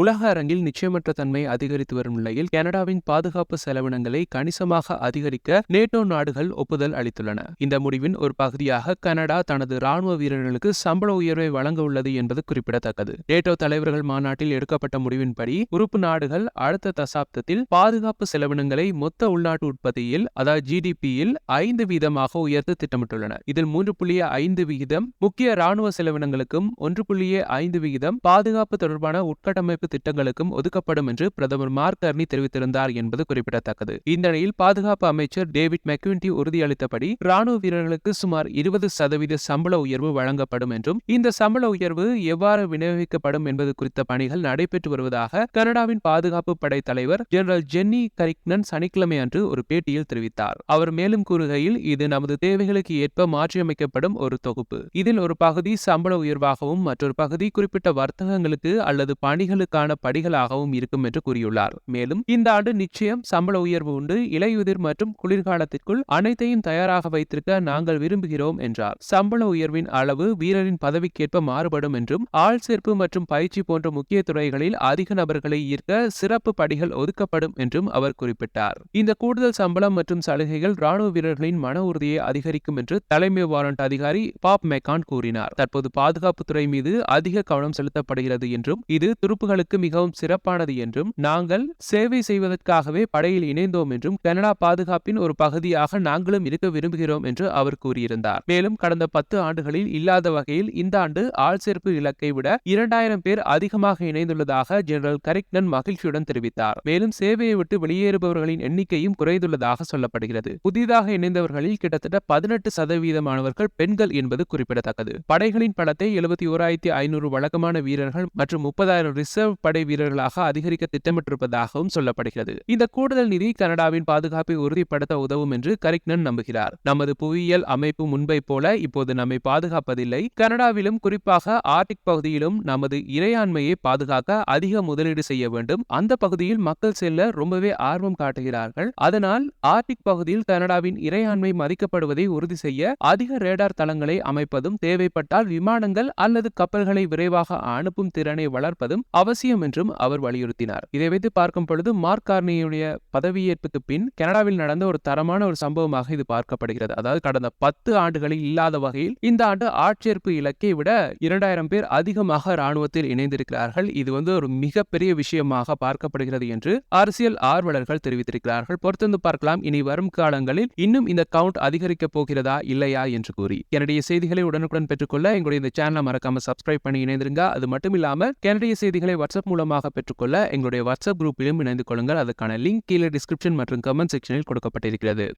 உலக அரங்கில் நிச்சயமற்ற தன்மை அதிகரித்து வரும் நிலையில் கனடாவின் பாதுகாப்பு செலவினங்களை கணிசமாக அதிகரிக்க நேட்டோ நாடுகள் ஒப்புதல் அளித்துள்ளன. இந்த முடிவின் ஒரு பகுதியாக கனடா தனது ராணுவ வீரர்களுக்கு சம்பள உயர்வை வழங்க உள்ளது என்பது குறிப்பிடத்தக்கது. நேட்டோ தலைவர்கள் மாநாட்டில் எடுக்கப்பட்ட முடிவின்படி உறுப்பு நாடுகள் அடுத்த தசாப்தத்தில் பாதுகாப்பு செலவினங்களை மொத்த உள்நாட்டு உற்பத்தியில் அதாவது ஜிடிபியில் ஐந்து வீதமாக உயர்த்த திட்டமிட்டுள்ளன. இதில் மூன்று புள்ளி ஐந்து விகிதம் முக்கிய ராணுவ செலவினங்களுக்கும் ஒன்று புள்ளி ஐந்து விகிதம் பாதுகாப்பு தொடர்பான உட்கட்டமைப்பு திட்டங்களுக்கும் ஒதுக்கப்படும் என்று பிரதமர் மார்க் கர்னி தெரிவித்திருந்தார் என்பது குறிப்பிடத்தக்கது. இந்த நிலையில் பாதுகாப்பு அமைச்சர் டேவிட் மெக்வின்டி உறுதியளித்தபடி ராணுவ வீரர்களுக்கு சுமார் இருபது சதவீத சம்பள உயர்வு வழங்கப்படும் என்றும் இந்த சம்பள உயர்வு எவ்வாறு விநியோகிக்கப்படும் என்பது குறித்த பணிகள் நடைபெற்று வருவதாக கனடாவின் பாதுகாப்பு படை தலைவர் ஜெனரல் ஜென்னி கரிக்னன் சனிக்கிழமை அன்று ஒரு பேட்டியில் தெரிவித்தார். அவர் மேலும் கூறுகையில் இது நமது தேவைகளுக்கு ஏற்ப மாற்றியமைக்கப்படும் ஒரு தொகுப்பு. இதில் ஒரு பகுதி சம்பள உயர்வாகவும் மற்றொரு பகுதி குறிப்பிட்ட வர்த்தகங்களுக்கு அல்லது பணிகளுக்கான படிகளாகவும் இருக்கும் என்று கூறியுள்ளார். மேலும் இந்த ஆண்டு நிச்சயம் சம்பள உயர்வு உண்டு. இலையுதிர் மற்றும் குளிர்காலத்திற்குள் அனைத்தையும் தயாராக வைத்திருக்க நாங்கள் விரும்புகிறோம் என்றார். சம்பள உயர்வின் அளவு வீரரின் பதவிக்கேற்ப மாறுபடும் என்றும் ஆள் சேர்ப்பு மற்றும் பயிற்சி போன்ற முக்கிய துறைகளில் அதிக நபர்களை ஈர்க்க சிறப்பு படிகள் ஒதுக்கப்படும் என்றும் அவர் குறிப்பிட்டார். இந்த கூடுதல் சம்பளம் மற்றும் சலுகைகள் ராணுவ வீரர்களின் மன உறுதியை அதிகரிக்கும் என்று தலைமை வாரண்ட் அதிகாரி பாப் மெக்கான் கூறினார். தற்போது பாதுகாப்புத்துறை மீது அதிக கவனம் செலுத்தப்படுகிறது என்றும் இது துருப்புகள் எங்களுக்கு மிகவும் சிறப்பானது என்றும் நாங்கள் சேவை செய்வதற்காகவே படையில் இணைந்தோம் என்றும் கனடா பாதுகாப்பின் ஒரு பகுதியாக நாங்களும் இருக்க விரும்புகிறோம் என்று அவர் கூறியிருந்தார். மேலும் கடந்த பத்து ஆண்டுகளில் இல்லாத வகையில் இந்த ஆண்டு ஆள் சேர்ப்பு இலக்கை விட இரண்டாயிரம் பேர் அதிகமாக இணைந்துள்ளதாக ஜெனரல் கரிக்னன் மகிழ்ச்சியுடன் தெரிவித்தார். மேலும் சேவையை விட்டு வெளியேறுபவர்களின் எண்ணிக்கையும் குறைந்துள்ளதாக சொல்லப்படுகிறது. புதிதாக இணைந்தவர்களில் கிட்டத்தட்ட பதினெட்டு சதவீதமானவர்கள் பெண்கள் என்பது குறிப்பிடத்தக்கது. படைகளின் பலத்தை எழுபத்தி ஓராயிரத்தி ஐநூறு வழக்கமான வீரர்கள் மற்றும் முப்பதாயிரம் ரிசர்வ் படை வீரர்களாக அதிகரிக்க திட்டமிட்டிருப்பதாகவும் சொல்லப்படுகிறது. இந்த கூடுதல் நிதி கனடாவின் பாதுகாப்பை உறுதிப்படுத்த உதவும் என்று கரிக்னன் நம்புகிறார். நமது புவியியல் அமைப்பு முன்பை போல இப்போது நம்மை பாதுகாப்பதில்லை. கனடாவிலும் குறிப்பாக ஆர்டிக் பகுதியிலும் நமது இறையாண்மையை பாதுகாக்க அதிக முதலீடு செய்ய வேண்டும். அந்த பகுதியில் மக்கள் செல்ல ரொம்பவே ஆர்வம் காட்டுகிறார்கள். அதனால் ஆர்டிக் பகுதியில் கனடாவின் இறையாண்மை மதிக்கப்படுவதை உறுதி செய்ய அதிக ரேடார் தளங்களை அமைப்பதும் தேவைப்பட்டால் விமானங்கள் அல்லது கப்பல்களை விரைவாக அனுப்பும் திறனை வளர்ப்பதும் அவசியம். அவசியம் என்றும் அவர் வலியுறுத்தினார். இதை வைத்து பார்க்கும் பொழுது மார்க் கார்னியுடைய பதவியேற்புக்கு பின் கனடாவில் நடந்த ஒரு தரமான ஒரு சம்பவமாக இது பார்க்கப்படுகிறது. அதாவது கடந்த பத்து ஆண்டுகளில் இல்லாத வகையில் இந்த ஆண்டு ஆட்சேர்ப்பு இலக்கை விட இரண்டாயிரம் பேர் அதிகமாக ராணுவத்தில் இணைந்திருக்கிறார்கள். இது வந்து ஒரு மிகப்பெரிய விஷயமாக பார்க்கப்படுகிறது என்று அரசியல் ஆர்வலர்கள் தெரிவித்திருக்கிறார்கள். பொறுத்திருந்து பார்க்கலாம். இனி வரும் காலங்களில் இன்னும் இந்த கவுண்ட் அதிகரிக்கப் போகிறதா இல்லையா என்று கூறி. என்னுடைய செய்திகளை உடனுக்குடன் பெற்றுக்கொள்ள எங்களுடைய இந்த சேனலை மறக்காம சப்ஸ்கிரைப் பண்ணி இணைந்திருங்க. அது மட்டும் இல்லாமல் கனடிய செய்திகளை வாட்ஸ்அப் மூலமாக பெற்றுக்கொள்ள எங்களுடைய வாட்ஸ்அப் குரூப்பிலும் இணைந்து கொள்ளுங்கள். அதுக்கான லிங்க் கீழே டிஸ்கிரிப்ஷன் மற்றும் கமெண்ட் செக்ஷனில் கொடுக்கப்பட்டிருக்கிறது.